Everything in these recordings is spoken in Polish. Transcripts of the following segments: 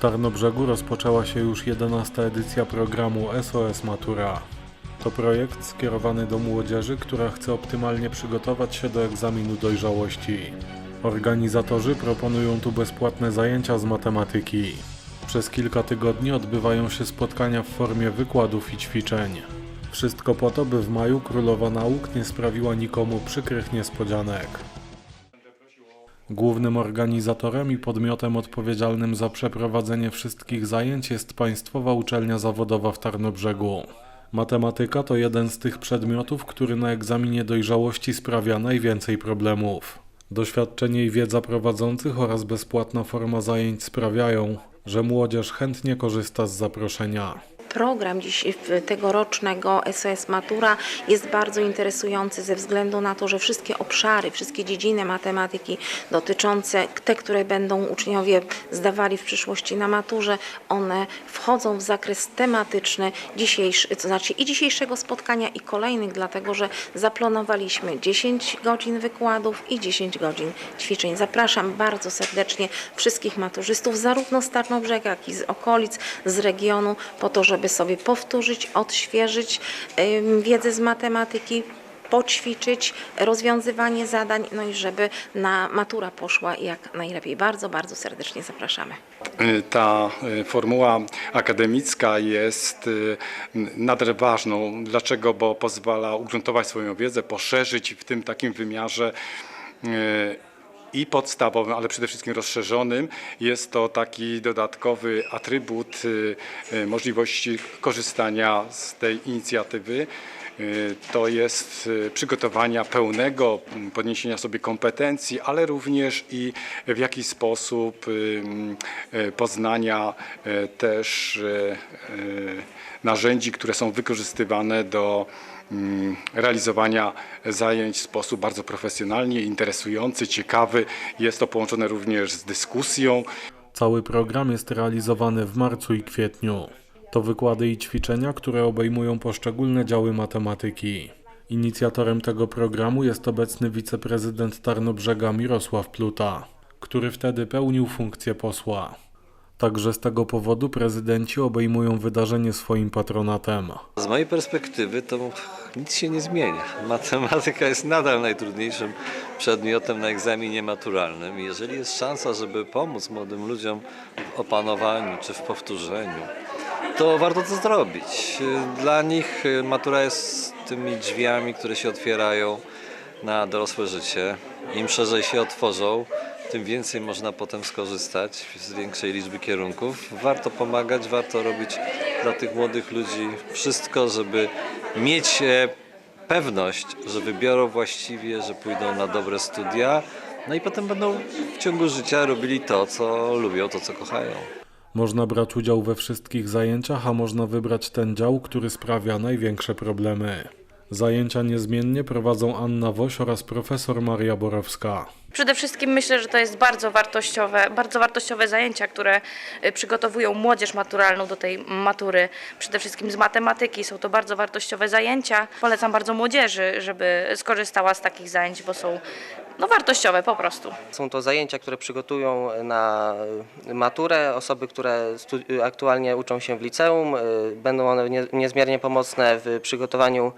Tarnobrzegu rozpoczęła się już 11 edycja programu SOS Matura. To projekt skierowany do młodzieży, która chce optymalnie przygotować się do egzaminu dojrzałości. Organizatorzy proponują tu bezpłatne zajęcia z matematyki. Przez kilka tygodni odbywają się spotkania w formie wykładów i ćwiczeń. Wszystko po to, by w maju Królowa Nauk nie sprawiła nikomu przykrych niespodzianek. Głównym organizatorem i podmiotem odpowiedzialnym za przeprowadzenie wszystkich zajęć jest Państwowa Uczelnia Zawodowa w Tarnobrzegu. Matematyka to jeden z tych przedmiotów, który na egzaminie dojrzałości sprawia najwięcej problemów. Doświadczenie i wiedza prowadzących oraz bezpłatna forma zajęć sprawiają, że młodzież chętnie korzysta z zaproszenia. Program dziś tegorocznego SOS Matura jest bardzo interesujący ze względu na to, że wszystkie obszary, wszystkie dziedziny matematyki dotyczące te, które będą uczniowie zdawali w przyszłości na maturze, one wchodzą w zakres tematyczny dzisiejszy, to znaczy i dzisiejszego spotkania i kolejnych, dlatego że zaplanowaliśmy 10 godzin wykładów i 10 godzin ćwiczeń. Zapraszam bardzo serdecznie wszystkich maturzystów, zarówno z Tarnobrzega, jak i z okolic, z regionu, po to, żeby sobie powtórzyć, odświeżyć wiedzę z matematyki, poćwiczyć rozwiązywanie zadań, no i żeby na matura poszła jak najlepiej. Bardzo, bardzo serdecznie zapraszamy. Ta y, formuła akademicka jest y, nader ważną. Dlaczego? Bo pozwala ugruntować swoją wiedzę, poszerzyć w tym takim wymiarze i podstawowym, ale przede wszystkim rozszerzonym. Jest to taki dodatkowy atrybut y, y, możliwości korzystania z tej inicjatywy. Y, To jest przygotowania pełnego, podniesienia sobie kompetencji, ale również i w jakiś sposób poznania też narzędzi, które są wykorzystywane do realizowania zajęć w sposób bardzo profesjonalnie, interesujący, ciekawy. Jest to połączone również z dyskusją. Cały program jest realizowany w marcu i kwietniu. To wykłady i ćwiczenia, które obejmują poszczególne działy matematyki. Inicjatorem tego programu jest obecny wiceprezydent Tarnobrzega Mirosław Pluta, który wtedy pełnił funkcję posła. Także z tego powodu prezydenci obejmują wydarzenie swoim patronatem. Z mojej perspektywy to nic się nie zmienia. Matematyka jest nadal najtrudniejszym przedmiotem na egzaminie maturalnym. Jeżeli jest szansa, żeby pomóc młodym ludziom w opanowaniu czy w powtórzeniu, to warto to zrobić. Dla nich matura jest tymi drzwiami, które się otwierają na dorosłe życie. Im szerzej się otworzą, tym więcej można potem skorzystać z większej liczby kierunków. Warto pomagać, warto robić dla tych młodych ludzi wszystko, żeby mieć e, pewność, że wybiorą właściwie, że pójdą na dobre studia, no i potem będą w ciągu życia robili to, co lubią, to, co kochają. Można brać udział we wszystkich zajęciach, a można wybrać ten dział, który sprawia największe problemy. Zajęcia niezmiennie prowadzą Anna Woś oraz profesor Maria Borowska. Przede wszystkim myślę, że to jest bardzo wartościowe, bardzo wartościowe zajęcia, które y, przygotowują młodzież maturalną do tej matury. Przede wszystkim z matematyki są to bardzo wartościowe zajęcia. Polecam bardzo młodzieży, żeby skorzystała z takich zajęć, bo są no, wartościowe po prostu. Są to zajęcia, które przygotują na y, maturę osoby, które y, aktualnie uczą się w liceum. Y, Będą one nie- niezmiernie pomocne w przygotowaniu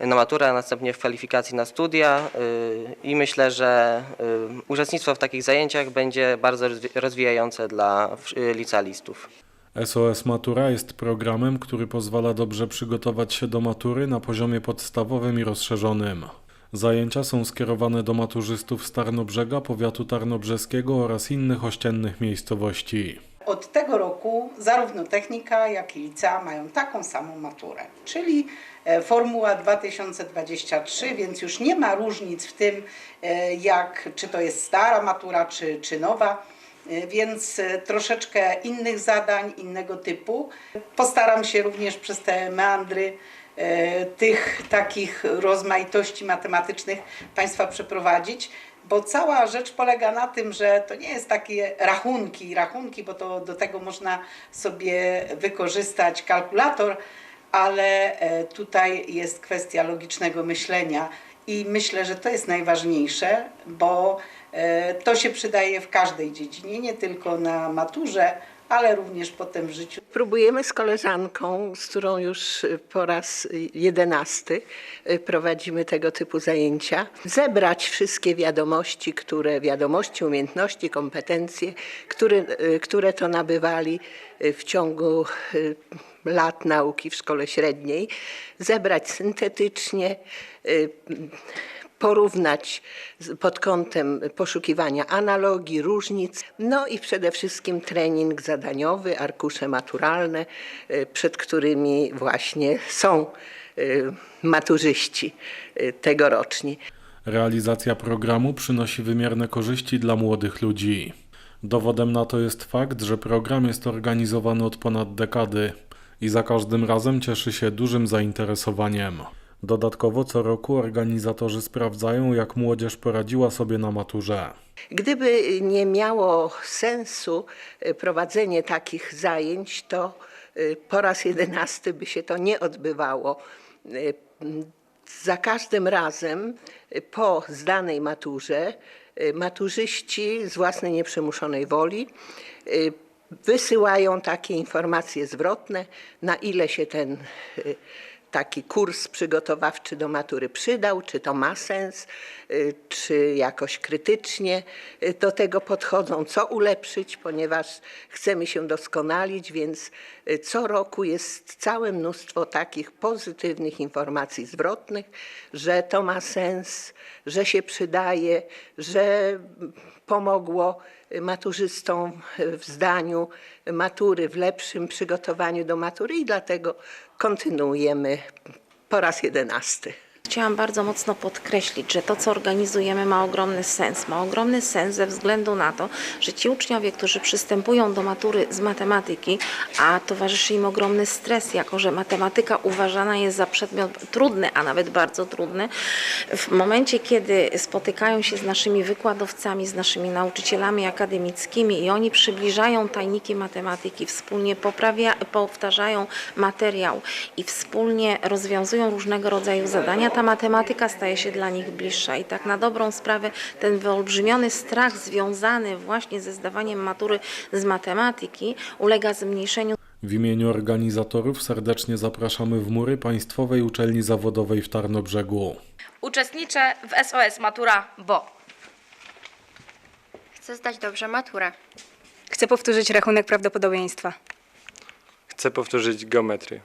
na maturę, a następnie w kwalifikacji na studia y, i myślę, że y, uczestnictwo w takich zajęciach będzie bardzo rozwi- rozwijające dla y, licealistów. SOS Matura jest programem, który pozwala dobrze przygotować się do matury na poziomie podstawowym i rozszerzonym. Zajęcia są skierowane do maturzystów z Tarnobrzega, powiatu tarnobrzeskiego oraz innych ościennych miejscowości. Od tego roku zarówno technika, jak i licea mają taką samą maturę, czyli e, Formuła 2023, więc już nie ma różnic w tym, e, jak, czy to jest stara matura, czy, czy nowa, E, więc troszeczkę innych zadań, innego typu. Postaram się również przez te meandry tych takich rozmaitości matematycznych Państwa przeprowadzić, bo cała rzecz polega na tym, że to nie jest takie rachunki, rachunki, bo to do tego można sobie wykorzystać kalkulator, ale e, tutaj jest kwestia logicznego myślenia i myślę, że to jest najważniejsze, bo e, to się przydaje w każdej dziedzinie, nie tylko na maturze, ale również potem w życiu. Próbujemy z koleżanką, z którą już po raz jedenasty prowadzimy tego typu zajęcia, zebrać wszystkie wiadomości, które, wiadomości, umiejętności, kompetencje, które, które to nabywali w ciągu lat nauki w szkole średniej, zebrać syntetycznie, porównać pod kątem poszukiwania analogii, różnic, no i przede wszystkim trening zadaniowy, arkusze maturalne, y, przed którymi właśnie są y, maturzyści y, tegoroczni. Realizacja programu przynosi wymierne korzyści dla młodych ludzi. Dowodem na to jest fakt, że program jest organizowany od ponad dekady i za każdym razem cieszy się dużym zainteresowaniem. Dodatkowo co roku organizatorzy sprawdzają, jak młodzież poradziła sobie na maturze. Gdyby nie miało sensu y, prowadzenie takich zajęć, to y, po raz jedenasty by się to nie odbywało. Y, Za każdym razem po zdanej maturze maturzyści z własnej nieprzymuszonej woli wysyłają takie informacje zwrotne, na ile się ten taki kurs przygotowawczy do matury przydał, czy to ma sens, y, czy jakoś krytycznie y, do tego podchodzą, co ulepszyć, ponieważ chcemy się doskonalić, więc y, co roku jest całe mnóstwo takich pozytywnych informacji zwrotnych, że to ma sens, że się przydaje, że pomogło maturzystom w zdaniu matury, w lepszym przygotowaniu do matury i dlatego kontynuujemy po raz jedenasty. Chciałam bardzo mocno podkreślić, że to, co organizujemy, ma ogromny sens. Ma ogromny sens ze względu na to, że ci uczniowie, którzy przystępują do matury z matematyki, a towarzyszy im ogromny stres, jako że matematyka uważana jest za przedmiot trudny, a nawet bardzo trudny, w momencie, kiedy spotykają się z naszymi wykładowcami, z naszymi nauczycielami akademickimi i oni przybliżają tajniki matematyki, wspólnie poprawia, powtarzają materiał i wspólnie rozwiązują różnego rodzaju zadania, ta matematyka staje się dla nich bliższa. I tak na dobrą sprawę ten wyolbrzymiony strach związany właśnie ze zdawaniem matury z matematyki ulega zmniejszeniu W imieniu organizatorów serdecznie zapraszamy w mury Państwowej Uczelni Zawodowej w Tarnobrzegu. Uczestniczę w SOS Matura, bo Chcę zdać dobrze maturę. Chcę powtórzyć rachunek prawdopodobieństwa. Chcę powtórzyć geometrię.